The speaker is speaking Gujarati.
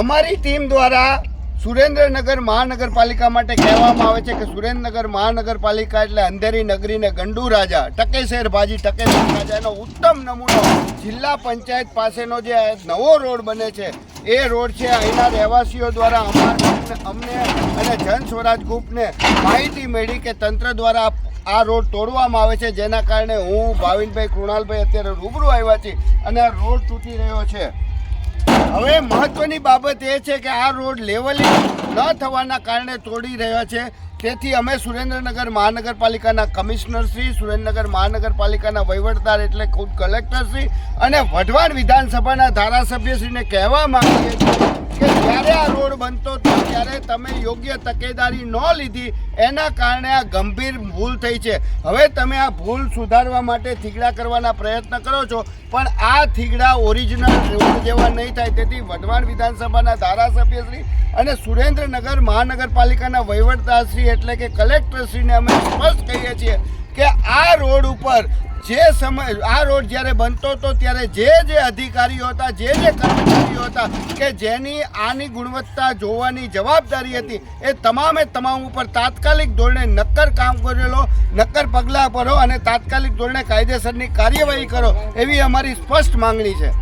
અમારી ટીમ દ્વારા સુરેન્દ્રનગર મહાનગરપાલિકા માટે કહેવામાં આવે છે કે સુરેન્દ્રનગર મહાનગરપાલિકા એટલે અંધેરી નગરીને ગંડુ રાજા ટકેશેર ભાજી ટકેશેર રાજાનો ઉત્તમ નમૂનો જિલ્લા પંચાયત પાસેનો જે નવો રોડ બને છે, એ રોડ છે અહીંના રહેવાસીઓ દ્વારા અમારા અમને અને જન સ્વરાજ ગ્રુપને માહિતી મળી કે તંત્ર દ્વારા આ રોડ તોડવામાં આવે છે. જેના કારણે હું ભાવિનભાઈ કૃણાલભાઈ અત્યારે રૂબરૂ આવ્યા છીએ અને આ રોડ તૂટી રહ્યો છે. હવે મહત્વની બાબત એ છે કે આ રોડ લેવલિંગ ન થવાના કારણે તોડી રહ્યા છે. તેથી અમે સુરેન્દ્રનગર મહાનગરપાલિકાના કમિશનર શ્રી, સુરેન્દ્રનગર મહાનગરપાલિકાના વહીવટદાર એટલે ખુદ કલેક્ટર શ્રી અને વઢવાણ વિધાનસભાના ધારાસભ્યશ્રીને કહેવા માંગીએ છીએ કે જ્યારે આ રોડ બનતો ત્યારે તમે યોગ્ય તકેદારી ન લીધી, એના કારણે આ ગંભીર ભૂલ થઈ છે. હવે તમે આ ભૂલ સુધારવા માટે થીગડા કરવાના પ્રયત્ન કરો છો, પણ આ થીગડા ઓરિજિનલ જેવા નહીં થાય. તેથી વઢવાણ વિધાનસભાના ધારાસભ્યશ્રી અને સુરેન્દ્રનગર મહાનગરપાલિકાના વહીવટદારશ્રી એટલે કે કલેક્ટરશ્રીને અમે સ્પષ્ટ કહીએ છીએ કે આ રોડ ઉપર જે સમય આ રોડ જ્યારે બનતો હતો ત્યારે જે જે અધિકારીઓ હતા, જે જે કર્મચારીઓ હતા કે જેની આની ગુણવત્તા જોવાની જવાબદારી હતી, એ તમામે તમામ ઉપર તાત્કાલિક ધોરણે નક્કર કામ કરેલો, નક્કર પગલાં ભરો અને તાત્કાલિક ધોરણે કાયદેસરની કાર્યવાહી કરો એવી અમારી સ્પષ્ટ માંગણી છે.